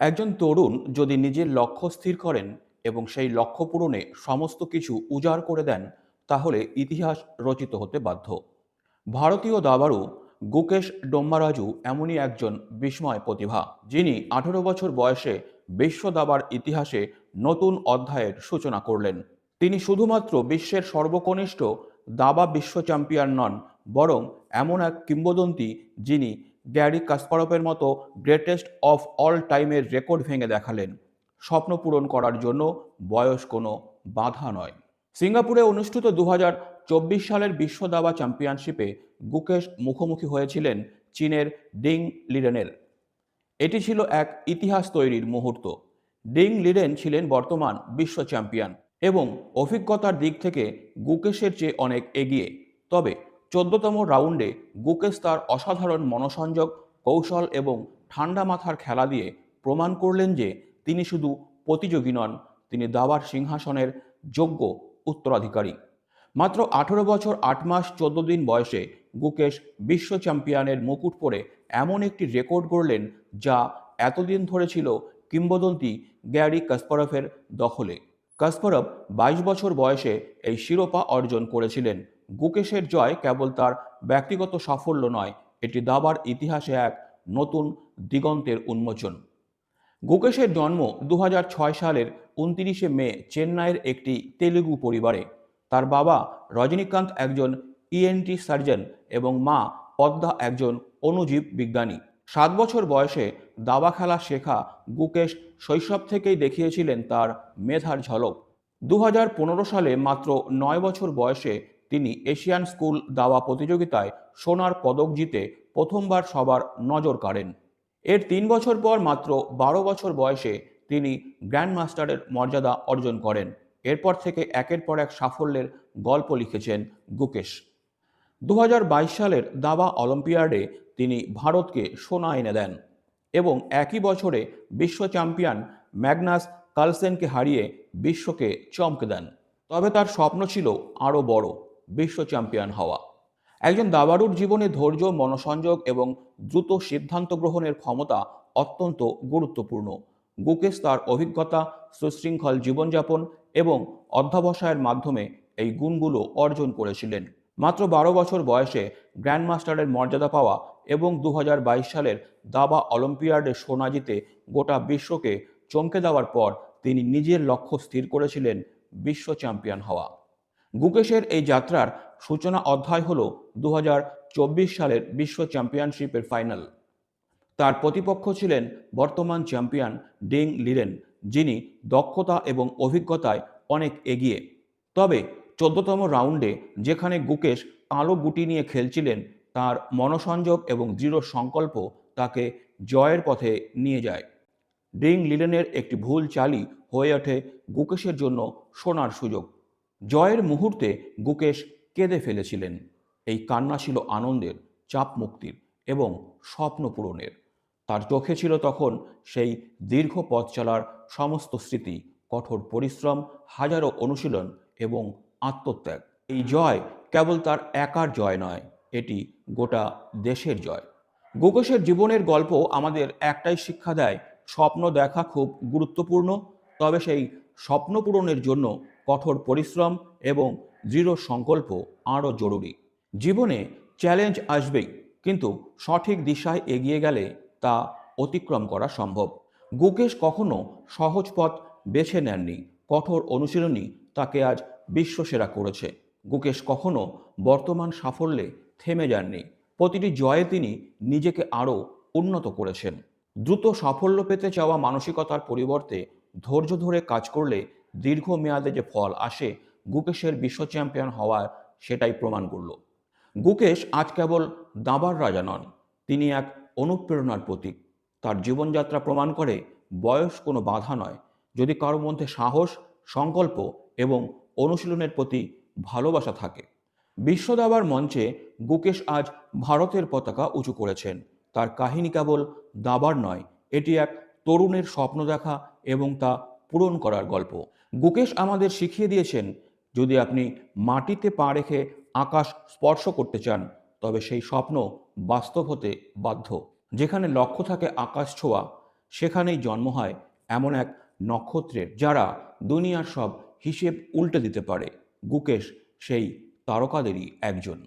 একজন তরুণ যদি নিজের লক্ষ্য স্থির করেন এবং সেই লক্ষ্য পূরণে সমস্ত কিছু উজাড় করে দেন, তাহলে ইতিহাস রচিত হতে বাধ্য। ভারতীয় দাবাড়ু গুকেশ ডোম্মারাজু এমনই একজন বিস্ময় প্রতিভা, যিনি আঠেরো বছর বয়সে বিশ্ব দাবার ইতিহাসে নতুন অধ্যায়ের সূচনা করলেন। তিনি শুধুমাত্র বিশ্বের সর্বকনিষ্ঠ দাবা বিশ্ব চ্যাম্পিয়ন নন, বরং এমন এক কিংবদন্তি যিনি গ্যারি কাসপারভের মতো গ্রেটেস্ট অফ অল টাইমের রেকর্ড ভেঙে দেখালেন। স্বপ্ন পূরণ করার জন্য বয়স কোনো বাধা নয়। সিঙ্গাপুরে অনুষ্ঠিত দু চব্বিশ সালের বিশ্ব দাবা চ্যাম্পিয়নশিপে গুকেশ মুখোমুখি হয়েছিলেন চীনের ডিং লিডেনের। এটি ছিল এক ইতিহাস তৈরির মুহূর্ত। ডিং লিডেন ছিলেন বর্তমান বিশ্ব চ্যাম্পিয়ন এবং অভিজ্ঞতার দিক থেকে গুকেশের চেয়ে অনেক এগিয়ে। তবে চোদ্দতম রাউন্ডে গুকেশ তার অসাধারণ মনসংযোগ, কৌশল এবং ঠান্ডা মাথার খেলা দিয়ে প্রমাণ করলেন যে তিনি শুধু প্রতিযোগী নন, তিনি দাবার সিংহাসনের যোগ্য উত্তরাধিকারী। মাত্র আঠেরো বছর, আট মাস, চোদ্দ দিন বয়সে গুকেশ বিশ্ব চ্যাম্পিয়নের মুকুট পরে এমন একটি রেকর্ড গড়লেন যা এতদিন ধরে ছিল কিংবদন্তি গ্যারি কাসপারভের দখলে। কাসপারভ বাইশ বছর বয়সে এই শিরোপা অর্জন করেছিলেন। গুকেশের জয় কেবল তার ব্যক্তিগত সাফল্য নয়, এটি দাবার ইতিহাসে এক নতুন দিগন্তের উন্মোচন। গুকেশের জন্ম দু হাজার ছয় সালের উনতিরিশে মে চেন্নাইয়ের একটি তেলুগু পরিবারে। তার বাবা রজনীকান্ত একজন ইএনটি সার্জন এবং মা পদ্মা একজন অনুজীব বিজ্ঞানী। সাত বছর বয়সে দাবা খেলা শেখা গুকেশ শৈশব থেকেই দেখিয়েছিলেন তার মেধার ঝলক। দু হাজার পনেরো সালে মাত্র নয় বছর বয়সে তিনি এশিয়ান স্কুল দাবা প্রতিযোগিতায় সোনার পদক জিতে প্রথমবার সবার নজর কাড়েন। এর তিন বছর পর মাত্র বারো বছর বয়সে তিনি গ্র্যান্ড মাস্টারের মর্যাদা অর্জন করেন। এরপর থেকে একের পর এক সাফল্যের গল্প লিখেছেন গুকেশ। দু হাজার বাইশ সালের দাবা অলিম্পিয়াডে তিনি ভারতকে সোনা এনে দেন এবং একই বছরে বিশ্ব চ্যাম্পিয়ন ম্যাগনাস কালসেনকে হারিয়ে বিশ্বকে চমকে দেন। তবে তার স্বপ্ন ছিল আরও বড়। বিশ্ব চ্যাম্পিয়ন হওয়া। একজন দাবাড়ুর জীবনে ধৈর্য, মনসংযোগ এবং দ্রুত সিদ্ধান্ত গ্রহণের ক্ষমতা অত্যন্ত গুরুত্বপূর্ণ। গুকেশ তার অভিজ্ঞতা, সুশৃঙ্খল জীবনযাপন এবং অধ্যাবসায়ের মাধ্যমে এই গুণগুলো অর্জন করেছিলেন। মাত্র বারো বছর বয়সে গ্র্যান্ড মাস্টারের মর্যাদা পাওয়া এবং দু হাজার বাইশ সালের দাবা অলিম্পিয়াডে সোনা জিতে গোটা বিশ্বকে চমকে দেওয়ার পর তিনি নিজের লক্ষ্য স্থির করেছিলেন বিশ্ব চ্যাম্পিয়ন হওয়া। গুকেশের এই যাত্রার সূচনা অধ্যায় হল দু হাজার চব্বিশ সালের বিশ্ব চ্যাম্পিয়নশিপের ফাইনাল। তার প্রতিপক্ষ ছিলেন বর্তমান চ্যাম্পিয়ন ডিং লিরেন, যিনি দক্ষতা এবং অভিজ্ঞতায় অনেক এগিয়ে। তবে চোদ্দতম রাউন্ডে যেখানে গুকেশ কালো গুটি নিয়ে খেলছিলেন, তার মনসংযোগ এবং দৃঢ় সংকল্প তাকে জয়ের পথে নিয়ে যায়। ডিং লিলেনের একটি ভুল চালই হয়ে ওঠে গুকেশের জন্য সোনার সুযোগ। জয়ের মুহূর্তে গুকেশ কেঁদে ফেলেছিলেন। এই কান্না ছিল আনন্দের চাপ মুক্তির এবং স্বপ্ন পূরণের। তার চোখে ছিল তখন সেই দীর্ঘ পথ চলার সমস্ত স্মৃতি, কঠোর পরিশ্রম, হাজারো অনুশীলন এবং আত্মত্যাগ। এই জয় কেবল তার একার জয় নয়, এটি গোটা দেশের জয়। গোকেশের জীবনের গল্প আমাদের একটাই শিক্ষা দেয়, স্বপ্ন দেখা খুব গুরুত্বপূর্ণ, তবে সেই স্বপ্ন পূরণের জন্য কঠোর পরিশ্রম এবং দৃঢ় সংকল্প আরও জরুরি। জীবনে চ্যালেঞ্জ আসবেই, কিন্তু সঠিক দিশায় এগিয়ে গেলে তা অতিক্রম করা সম্ভব। গুকেশ কখনো সহজ পথ বেছে নেননি, কঠোর অনুশীলনই তাকে আজ বিশ্বসেরা করেছে। গুকেশ কখনো বর্তমান সাফল্যে থেমে যাননি, প্রতিটি জয়ে তিনি নিজেকে আরও উন্নত করেছেন। দ্রুত সাফল্য পেতে চাওয়া মানসিকতার পরিবর্তে ধৈর্য ধরে কাজ করলে দীর্ঘমেয়াদে যে ফল আসে, গুকেশের বিশ্ব চ্যাম্পিয়ন হওয়ার সেটাই প্রমাণ করল। গুকেশ আজ কেবল দাবার রাজা নন, তিনি এক অনুপ্রেরণার প্রতীক। তার জীবনযাত্রা প্রমাণ করে বয়স কোনো বাধা নয়। যদি কারও মধ্যে সাহস, সংকল্প এবং অনুশীলনের প্রতি ভালোবাসা থাকে, বিশ্ব দাবার মঞ্চে গুকেশ আজ ভারতের পতাকা উঁচু করেছেন। তার কাহিনী কেবল দাবার নয়, এটি এক তরুণের স্বপ্ন দেখা এবং তা পূরণ করার গল্প। গুকেশ আমাদের শিখিয়ে দিয়েছেন, যদি আপনি মাটিতে পা রেখে আকাশ স্পর্শ করতে চান, তবে সেই স্বপ্ন বাস্তব হতে বাধ্য। যেখানে লক্ষ্য থাকে আকাশ ছোঁয়া, সেখানেই জন্ম হয় এমন এক নক্ষত্রের, যারা দুনিয়ার সব হিসেব উল্টে দিতে পারে। গুকেশ সেই তারকাদেরই একজন।